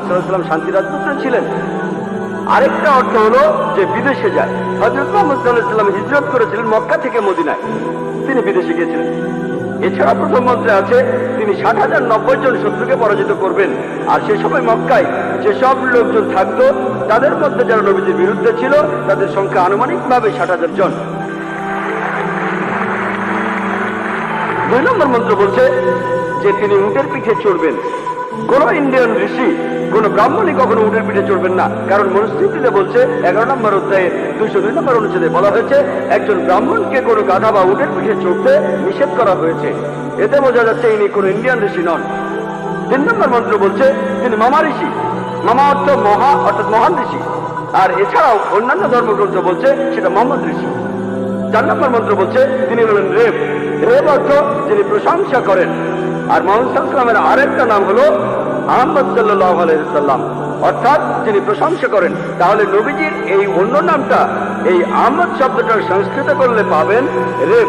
সাল্লাম শান্তি রাজপুত্র ছিলেন। আরেকটা অর্থ হলো যে বিদেশে যায়। হজরত মোহাম্মদ সাল্লাহাম হিজরত করেছিলেন মক্কা থেকে মদিনায়। তিনি বিদেশে গিয়েছিলেন। এছাড়া প্রথম মন্ত্রে আছে, তিনি ষাট হাজার নব্বই জন শত্রুকে পরাজিত করবেন। আর সে সময় মক্কায় যেসব লোকজন থাকতো, তাদের মধ্যে যারা নবীজির বিরুদ্ধে ছিল, তাদের সংখ্যা আনুমানিকভাবে ষাট হাজার জন। দুই নম্বর মন্ত্র বলছে যে তিনি উটের পিঠে চড়বেন। কোন ইন্ডিয়ান ঋষি, কোন ব্রাহ্মণই কখনো উটের পিঠে চড়বেন না। কারণ মনুস্মৃতিতে বলছে, এগারো নম্বর অধ্যায়ে দুইশো দুই নম্বর অনুচ্ছেদে বলা হয়েছে, একজন ব্রাহ্মণকে কোনো গাধা বা উটের পিঠে চড়তে নিষেধ করা হয়েছে। এতে বোঝা যাচ্ছে ইনি কোনো ইন্ডিয়ান ঋষি নন। তিন নম্বর মন্ত্র বলছে, তিনি মামা ঋষি মামা অর্থ মহা অর্থাৎ মহান ঋষি। আর এছাড়াও অন্যান্য ধর্মগ্রন্থ বলছে, সেটা মোহাম্মদ ঋষি। চার নম্বর মন্ত্র বলছে, তিনি হলেন রেব। রেব অর্থ যিনি প্রশংসা করেন। আর মোহাম্মদ সাল্লামের আরেকটা নাম হলো আহমদ সাল্লাহ আলাইসাল্লাম অর্থাৎ যিনি প্রশংসা করেন, তাহলে নবীজির এই অন্য নামটা, এই আহমদ শব্দটার সংস্কৃত করলে পাবেন রেব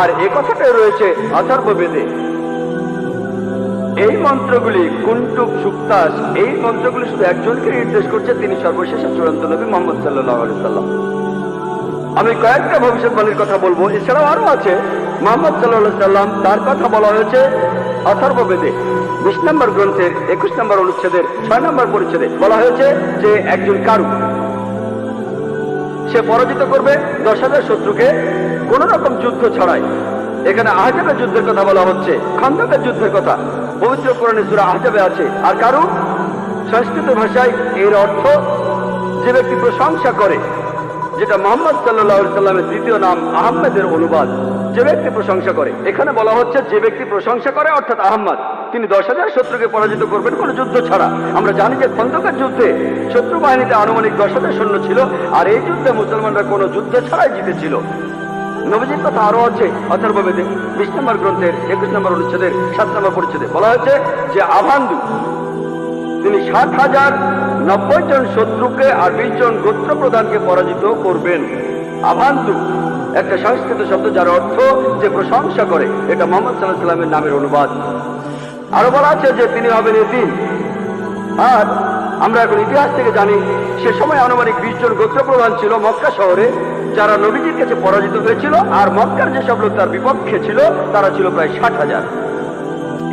আর এ কথাটাই রয়েছে অথর্ব বেদে এই মন্ত্রগুলি কুন্টুক সুক্তাস, এই মন্ত্রগুলি শুধু একজনকে নির্দেশ করছে, তিনি সর্বশেষে চূড়ান্ত নবী মোহাম্মদ সাল্লাহ সাল্লাম। আমি কয়েকটা ভবিষ্যৎবাণীর কথা বলব, এছাড়াও আরও আছে। মোহাম্মদ সাল্লাহ সাল্লাম তার কথা বলা হয়েছে অথর্ব বেদে বিশ নম্বর গ্রন্থের একুশ নম্বর অনুচ্ছেদের, ছয় নম্বর পরিচ্ছেদে বলা হয়েছে যে একজন কারু, সে পরাজিত করবে দশ হাজার শত্রুকে কোন রকম যুদ্ধ ছাড়াই। এখানে আহজাবের যুদ্ধের কথা বলা হচ্ছে, খন্দকের যুদ্ধের কথা। পবিত্র কোরআনে সুরা আহজাবে আছে। আর কারু, সংস্কৃত ভাষায় এর অর্থ যে ব্যক্তি প্রশংসা করে যেটা মোহাম্মদ সাল্লাহ সাল্লামের দ্বিতীয় নাম আহমেদের অনুবাদ। যে ব্যক্তি প্রশংসা করে, এখানে বলা হচ্ছে যে ব্যক্তি প্রশংসা করে অর্থাৎ আহম্মদ। তিনি দশ হাজার শত্রুকে পরাজিত করবেন কোনো যুদ্ধ ছাড়া। আমরা জানি যে খন্দকার যুদ্ধে শত্রু বাহিনীতে আনুমানিক দশ হাজার সৈন্য ছিল, আর এই যুদ্ধে মুসলমানরা কোনো যুদ্ধ ছাড়াই জিতেছিল। নবীজির কথা আরও আছে অথর্ববেদে বিশ নম্বর গ্রন্থের একুশ নম্বর অনুচ্ছেদের সাত নম্বর পরিচ্ছেদে বলা হয়েছে যে আভান্দু, তিনি ষাট হাজার নব্বই জন শত্রুকে আর বিশ জন গোত্র প্রধানকে পরাজিত করবেন। আভান্তু, একটা সংস্কৃত শব্দ যার অর্থ যে প্রশংসা করে, এটা মোহাম্মদ সাল্লাহ সাল্লামের নামের অনুবাদ। আরও বলা আছে যে তিনি হবেন এতিম। আর আমরা এখন ইতিহাস থেকে জানি, সে সময় আনুমানিক বিশ জন গোত্র প্রধান ছিল মক্কা শহরে, যারা নবীজির কাছে পরাজিত হয়েছিল, আর মক্কার যেসব লোক তার বিপক্ষে ছিল, তারা ছিল প্রায় ষাট হাজার।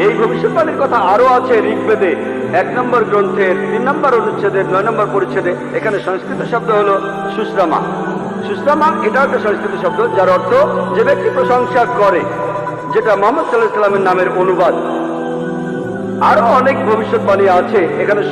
এই ভবিষ্যৎবাণীর কথা আরও আছে ঋগ্বেদে। এক নম্বর গ্রন্থের তিন নম্বর অনুচ্ছেদের নয় নম্বর পরিচ্ছেদে। এখানে সংস্কৃত শব্দ হলো সুশ্রামা। সুশ্রামা এটা একটা সংস্কৃত শব্দ, যার অর্থ যে ব্যক্তি প্রশংসা করে, যেটা মোহাম্মদ সাল্লাহ সাল্লামের নামের অনুবাদ। আরও অনেক ভবিষ্যৎবাণী আছে, এখানে